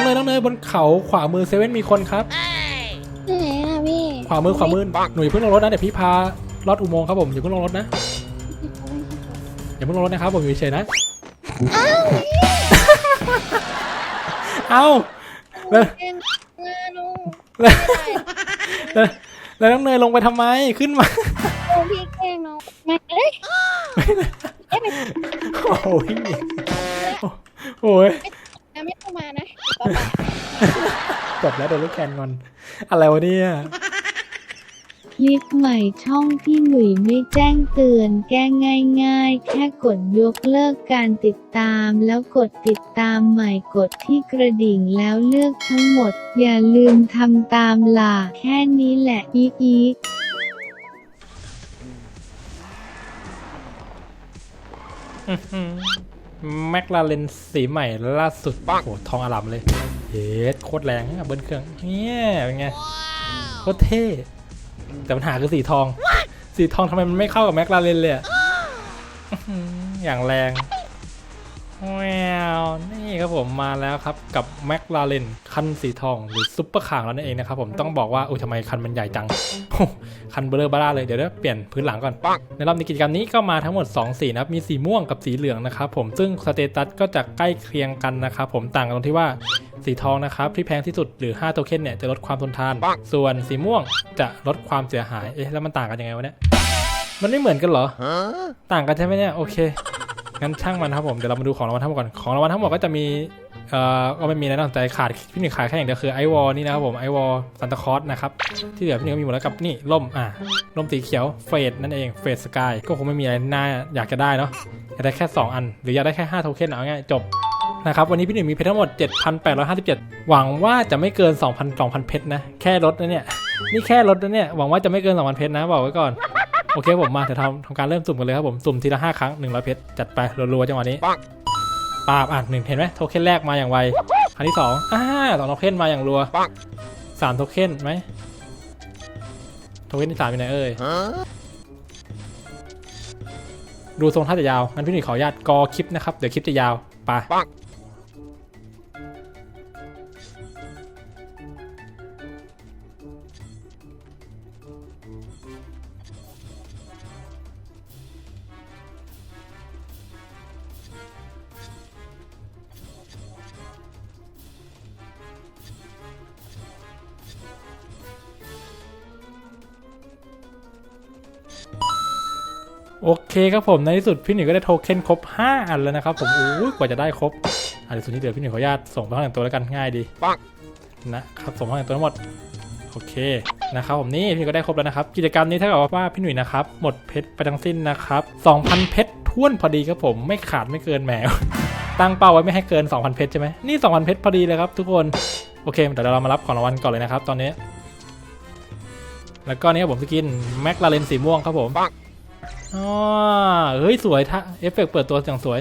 องเนยน้องเนยบนเขาขวามือเซเว่นมีคนครับไหนอะพี่ขวามือขวามือหนูอย่าเพิ่งลงรถนะเดี๋ยวพี่พาลอดอุโมงค์ครับผมอย่าเพิ่งลงรถนะอย่าเพิ่งลงรถนะครับผมอยู่เฉยๆนะเอ้า แล้วเก่งงานลุงแล้วแล้วแล้วน้องเนยลงไปทำไมขึ้นมา ลุงพี่เก่งน้องมาเอ้ยโอ้ยโอ้ย นะไม่ต้องมานะป๊าป๊าจบแล้วโดนลูกแคนงอน อะไรวะเนี่ย คลิปใหม่ช่องพี่หลุยไม่แจ้งเตือน แก้ง่ายๆ แค่กดยกเลิกการติดตาม แล้วกดติดตามใหม่กดที่กระดิ่งแล้วเลือกทั้งหมด อย่าลืมทำตามล่ะแค่นี้แหละอีอี แมคลาเรนสีใหม่ล่าสุด โอ้โหทองอลามเลยเฮ็ดโคตรแรงอะเบิ้ลเครื่องเนี่ยเป็นไงโคตรเท่ แต่ปัญหาคือสีทอง สีทองทำไมมันไม่เข้ากับแมคลาเรนเลยอะอื้อหืออย่างแรง แววนี่ครับผมมาแล้วครับกับแมคลาเรนคันสีทองหรือซุปเปอร์คาร์เรานั่นเองนะครับผมต้องบอกว่าอุ้ยทำไมคันมันใหญ่จังโอ้คันเบลอบ้าเลยเดี๋ยวเดี๋ยวเปลี่ยนพื้นหลังก่อน ในรอบในกิจกรรมนี้ก็มาทั้งหมด 2 สีนะครับ มีสีม่วงกับสีเหลืองนะครับผมซึ่งสเตตัสก็จะใกล้เคียงกันนะครับผมต่างกันตรงที่ว่าสีทองนะครับที่แพงที่สุดหรือ 5 โทเค็นเนี่ยจะลดความทนทาน ส่วนสีม่วงจะลดความเสียหายเอ๊ะแล้วมันต่างกันยังไงวะเนี่ยมันไม่เหมือนกันเหรอ ต่างกันใช่ไหมเนี่ยโอเค งั้นช่างมันครับผม เดี๋ยวเรามาดูของรางวัลทั้งหมดก่อน ของรางวัลทั้งหมดก็จะมี เอ่อ ก็ไม่มีอะไรน่าสนใจขาดพี่หนึ่งขาดแค่อย่างเดียวคือไอวอลนี่นะครับผมไอวอลซันตาคอสนะครับ ที่เหลือพี่หนึ่งก็มีหมดแล้วกับนี่ล่ม อะล่มสีเขียวเฟดนั่นเองเฟดสกายก็คงไม่มีอะไรน่าอยากจะได้เนาะอยากได้แค่ 2 อัน หรืออยากได้แค่5โทเค็นเอาง่ายจบนะครับวันนี้พี่หนึ่งมีเพชรทั้งหมด 7,857 หวังว่าจะไม่เกิน 2,000 2,000 เพชรนะ แค่รถนะเนี่ย นี่แค่รถนะเนี่ย หวังว่าจะไม่เกิน 2,000 เพชรนะ บอกไว้ก่อน โอเคผมมาเดี๋ยวทำทำการเริ่มสุ่มกันเลยครับผมสุ่มทีละ5ครั้ง100เพชรจัดไปรัวๆจังหวะนี้ปาบอะหนึ่งเห็นไหมโทเค็นแรกมาอย่างไวครั้งที่สองอ่าสองโทเค็นมาอย่างรัวสามโทเค็นไหมโทเค็นที่สามอยู่ไหนเอ่ยดูทรงท่าจะยาวงั้นพี่หนุ่ยขออนุญาตกอคลิปนะครับ เดี๋ยวคลิปจะยาวไป โอเคครับผมในที่สุดพี่หนุ่ยก็ได้โทเค็นครบ 5 อันแล้วนะครับผมอู้ยกว่าจะได้ครบอันที่สุดที่เหลือพี่หนุ่ยขออนุญาตส่งไปห้องแต่งตัวแล้วกันง่ายดีนะครับส่งห้องแต่งตัวทั้งหมดโอเคนะครับผมนี่พี่ก็ได้ครบแล้วนะครับ กิจกรรมนี้เท่ากับว่าพี่หนุ่ยนะครับหมดเพชรไปทั้งสิ้นนะครับ2,000เพชรท้วนพอดีครับผมไม่ขาดไม่เกินแหมตั้งเป้าไว้ไม่ให้เกิน 2,000 เพชรใช่ไหมนี่ 2,000 เพชรพอดีเลยครับทุกคน โอเคเดี๋ยวเรามารับของรางวัลก่อนเลยนะครับ ตอนนี้ แล้วก็นี่ครับผมสกินแม็กลาเรนสีม่วงครับผม อ๋อเฮ้ย สวยท่าเอฟเฟกต์เปิดตัวอย่างสวย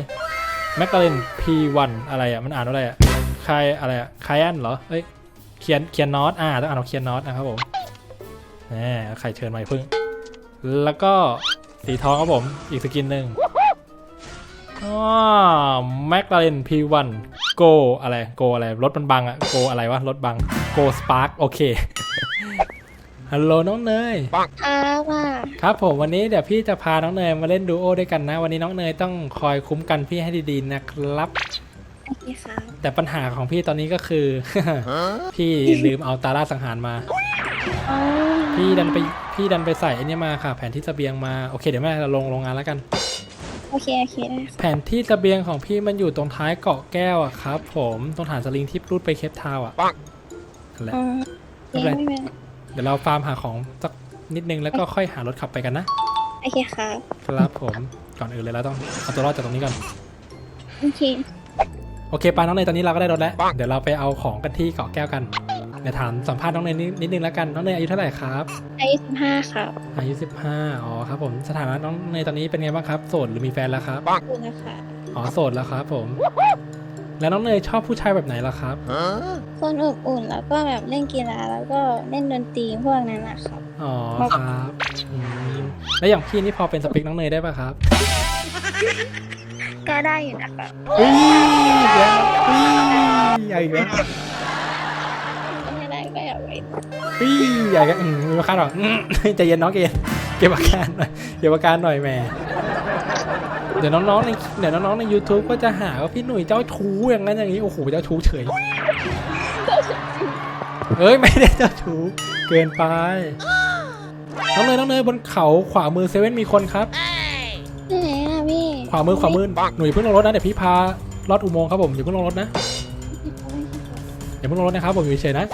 แม็กาเรน P1 อะไรอะ มันอ่านว่าอะไรอะใครอะไรอะไคแอนเหรอเอ้ยเขียนเขียนน็อตอ่าต้องอ่านว่าเขียนน็อตนะครับผมแหมใครเชิญมาพึ่ง แล้วก็สีทองครับผมอีกสกินหนึ่งอ๋อแมคลาเรน P1 Go อะไร Go อะไรรถมันบังอะ Go อะไรวะรถบัง Go Spark โอเค ฮัลโหลน้องเนย ครับอะครับผมวันนี้เดี๋ยวพี่จะพาน้องเนยมาเล่นดูโอด้วยกันนะ วันนี้น้องเนยต้องคอยคุ้มกันพี่ให้ดีๆนะครับ โอเคครับแต่ปัญหาของพี่ตอนนี้ก็คือ พี่ลืมเอาตาล่าสังหารมา อ๋อพี่ดันไปพี่ดันไปใส่ไอันนี้มาค่ะ แผนที่เสบียงมาโอเคเดี๋ยวแม่เราลงโรงงานแล้วกัน โอเคโอเคได้ค่ะแผนที่เสบียงของพี่มันอยู่ตรงท้ายเกาะแก้วอะครับ ผมตรงฐานสลิงที่รูดไปเคปทาวน์อะนั่นแหละ อ๋อโอเคไม่เป็นไรเดี๋ยวเราฟาร์มหาของสักนิดนึงแล้วก็ค่อยหารถขับไปกันนะ โอเคครับครับผมก่อนอื่นเลยเราต้องเอาตัวรอดจากตรงนี้ก่อน โอเค โอเคปาน้องเนยตอนนี้เราก็ได้รถแล้ว เดี๋ยวเราไปเอาของกันที่เกาะแก้วกัน เดี๋ยวถามสัมภาษณ์น้องเนยนิดนิดนึงแล้วกัน น้องเนยอายุเท่าไหร่ครับ อายุสิบห้าครับอายุ 15 อ๋อครับผมสถานะน้องเนยตอนนี้เป็นไงบ้างครับ โสดหรือมีแฟนแล้วครับขอบคุณนะคะอ๋อโสดแล้วครับผม แล้วน้องเนยชอบผู้ชายแบบไหนล่ะครับ คนอบอุ่นแล้วก็แบบเล่นกีฬาแล้วก็เล่นดนตรีพวกนั้นนะครับ อ๋อครับอืมแล้วอย่างพี่นี่พอเป็นสเปคน้องเนยได้ป่ะครับก็ได้อยู่นะครับอุ้ยแล้วอุ้ยเอาอีกแล้วไม่ได้ก็อยากไปอี้ใหญ่ก็อืมมีราคาหรอกอืมใจเย็นน้องเกนเก็บอาการหน่อยเก็บอาการหน่อยแหม่ เดี๋ยวน้องๆในเดี๋ยวน้องๆใน YouTube ก็จะหาว่าพี่หนุ่ยเจ้าชู้อย่างนั้นอย่างนี้โอ้โหเจ้าชู้เฉยเอ้ยไม่ได้เจ้าชู้เกินไปน้องเนยน้องเนยบนเขาขวามือเซเว่นมีคนครับที่ไหนอะพี่ขวามือขวามือหนุ่ยเพิ่งลงรถนะเดี๋ยวพี่พาลอดอุโมงค์ครับผมอย่าเพิ่งลงรถนะอย่าเพิ่งลงรถนะครับผมอยู่เฉยๆนะ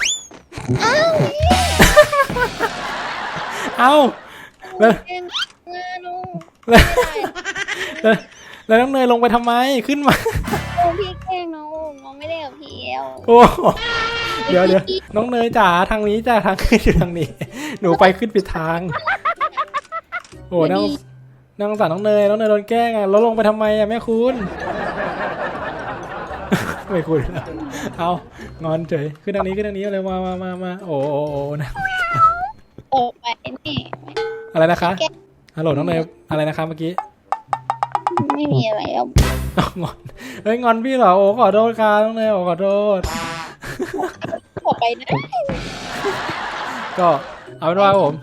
เอ้าแล้วเอ็นเงินลุง แล้วแล้วแล้วน้องเนยลงไปทำไมขึ้นมาลุงพี่แกล้งน้องน้องไม่ได้กับพี่เอลโอ้โหเดี๋ยวเดี๋ยวน้องเนยจ๋าทางนี้จ้าทางขึ้นอยู่ทางนี้ หนูไปขึ้นผิดทาง โอ้น้องน้องสารน้องเนยน้องเนยโดนแกล้งอะแล้วลงไปทำไมอะแม่คุณ ไม่คุณแล้วเอางอนเฉยขึ้นทางนี้ขึ้นทางนี้เลยมามามามาโอ้โอ้โอ้นะโอ้ไปนี่อะไรนะคะฮัลโหลน้องเนยอะไรนะคะเมื่อกี้ ไม่มีอะไรแล้วเอางอนเฮ้ยงอนพี่เหรอโอ้ขอโทษค่ะน้องเนยโอ้ขอโทษออกไปนะก็เอาเป็นว่าครับผม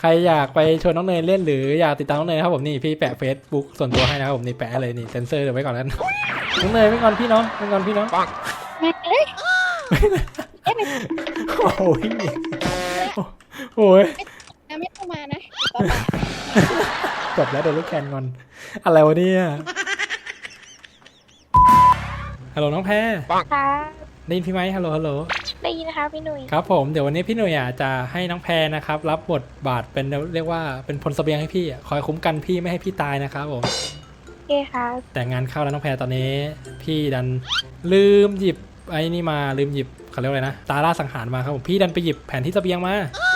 ใครอยากไปชวนน้องเนยเล่นหรืออยากติดตามน้องเนยนะครับผมนี่พี่แปะเฟซบุ๊กส่วนตัวให้นะครับผมนี่แปะเลยนี่เซนเซอร์เดี๋ยวไว้ก่อนแล้วกันน้องเนยไม่งอนพี่เนาะไม่งอนพี่เนาะไม่เลยโอ้ยโอ้ย นะไม่ต้องมานะ จบแล้วโดนลูกแคนงอน อะไรวะเนี่ย ฮัลโหลน้องแพรค่ะได้ยินพี่ไหมฮัลโหลฮัลโหล ได้ยินนะคะพี่หนุ่ยครับผมเดี๋ยววันนี้พี่หนุ่ยอะจะให้น้องแพรนะครับ รับบทบาทเป็นเรียกว่าเป็นพลเสบียงให้พี่อะคอยคุ้มกันพี่ไม่ให้พี่ตายนะครับผม โอเคค่ะแต่งานเข้าแล้วน้องแพรตอนนี้ พี่ดันลืมหยิบไอ้นี่มาลืมหยิบเขาเรียกว่าอะไรนะตาล่าสังหารมาครับผมพี่ดันไปหยิบแผนที่เสบียงมาน้อง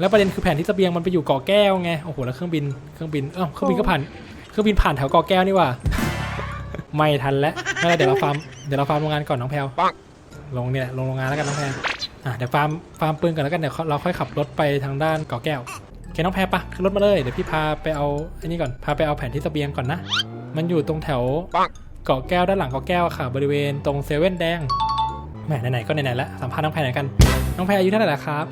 แล้วประเด็นคือแผนที่เสบียงมันไปอยู่เกาะแก้วไงโอ้โหแล้วเครื่องบินเครื่องบินเอ้าเครื่องบินก็ผ่านเครื่องบินผ่านแถวเกาะแก้วนี่ว่าไม่ทันแล้วไม่เป็นไรเดี๋ยวเราฟาร์มเดี๋ยวเราฟาร์มโรงงานก่อนน้องแพรลงเนี่ยลงโรงงานแล้วกันน้องแพรอะเดี๋ยวฟาร์มฟาร์มปืนก่อนแล้วกันเดี๋ยวเราค่อยขับรถไปทางด้านเกาะแก้วโอเคน้องแพรปะขึ้นรถมาเลยเดี๋ยวพี่พาไปเอาไอ้นี่ก่อนพาไปเอาแผนที่เสบียงก่อนนะ มันอยู่ตรงแถวเกาะแก้วด้านหลังเกาะแก้วค่ะ บริเวณตรงเซเว่นแดง แหมไหนๆก็ไหนๆแล้วสัมภาษณ์น้องแพรหน่อยกัน น้องแพรอายุเท่าไหร่แล้วครับ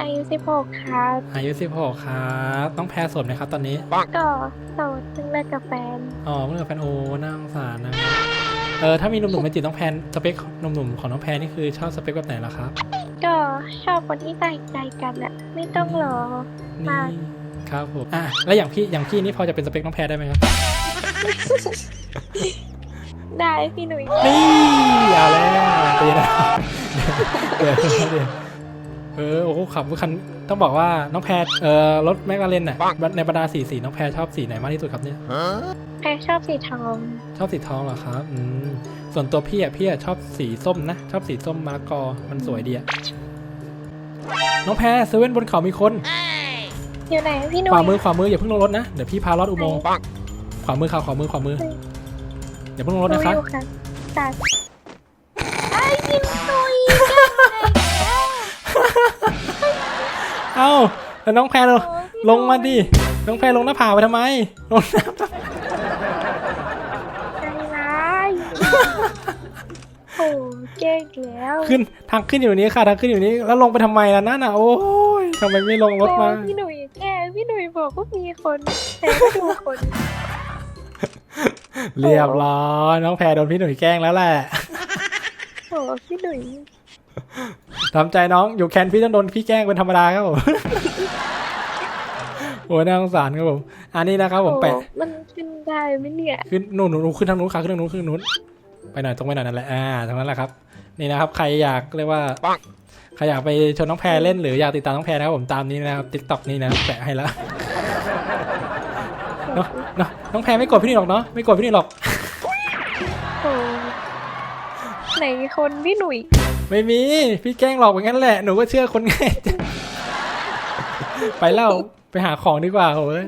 อายุ16ครับ อายุ16ครับน้องแพรโสดไหมครับตอนนี้ก็โสดจึงเลิกกับแฟนอ๋อเมื่อกับแฟนโอน่าสงสารนะเออถ้ามีหนุ่มๆมาจีบน้องแพรสเปคหนุ่มๆของน้องแพรนี่คือชอบสเปคแบบไหนล่ะครับ ก็ชอบคนที่ใส่ใจกันอะไม่ต้องรอนี่มากครับผมอะแล้วอย่างพี่อย่างพี่นี่พอจะเป็นสเปคน้องแพรได้ไหมครับได้พี่หนุ่ยนี่เอาแล้ว เดี๋ยวนะเดี๋ยวเดี๋ยวเดี๋ยวเออโอ้โหขับคันต้องบอกว่าน้องแพรเออรถแมคลาเรนน่ะในบรรดาสีสีน้องแพรชอบสีไหนมากที่สุดครับเนี่ยแพรชอบสีทองชอบสีทองเหรอครับอืมส่วนตัวพี่อะพี่อะชอบสีส้มนะชอบสีส้มมะละกอมันสวยดีอะน้องแพรเซเว่นบนเขามีคนอยู่ไหนพี่หนุ่ขวายมือขวามืออย่าเพิ่งลงรถนะเดี๋ยวพี่พาลอดอุโมงค์ขวามือค่ะขวามือขวามืออย่าเพิ่งลงรถนะคะ ดูอยู่ค่ะตัดไอ้พี่หนุ่ยเอ้าแล้วน้องแพรลงลงมาดิ น้องแพรลงหน้าผาไปทำไม ลงน้ำใจร้ายโอ้เก่งแล้วขึ้นทางขึ้นอยู่นี้ค่ะทางขึ้นอยู่นี้แล้วลงไปทำไมล่ะนั่นน่ะโอ้ยทำไมไม่ลงรถมาโอ้พี่หนุ่ยแกพี่หนุ่ยบอกว่ามีคนแต่ก็ดูคน เรียบร้อยน้องแพรโดนพี่หนุ่ยแกล้งแล้วแหละโอ้พี่หนุ่ยทำใจน้องอยู่แคนพี่ต้องโดนพี่แกล้งเป็นธรรมดาครับผมโอ้ยน่าสงสารครับผม อันนี้นะครับผมโอ้แปะ มันขึ้นได้ไหมเนี่ยขึ้นนู่นนู่นขึ้นทางนู้นค่ะขึ้นทางนู้นขึ้นทางนู้น ไปหน่อยตรงไปหน่อยนั่นแหละ อ่าตรงนั้นแหละครับ นี่นะครับ ใครอยากเรียกว่า ใครอยากไปชวนน้องแพรเล่นหรืออยากติดตามน้องแพรนะครับผมตามนี้นะครับทิกตอกนี่นะแปะให้แล้วเนาะเนาะน้องแพรไม่กดพี่นี่หรอกเนาะ ไม่กดพี่นี่หรอก โอ้ ไหนคนพี่หนุ่ยไม่มี พี่แกล้งหลอกอย่างนั้นแหละ หนูก็เชื่อคนง่ายไปเล่าไปหาของดีกว่าโอ้ย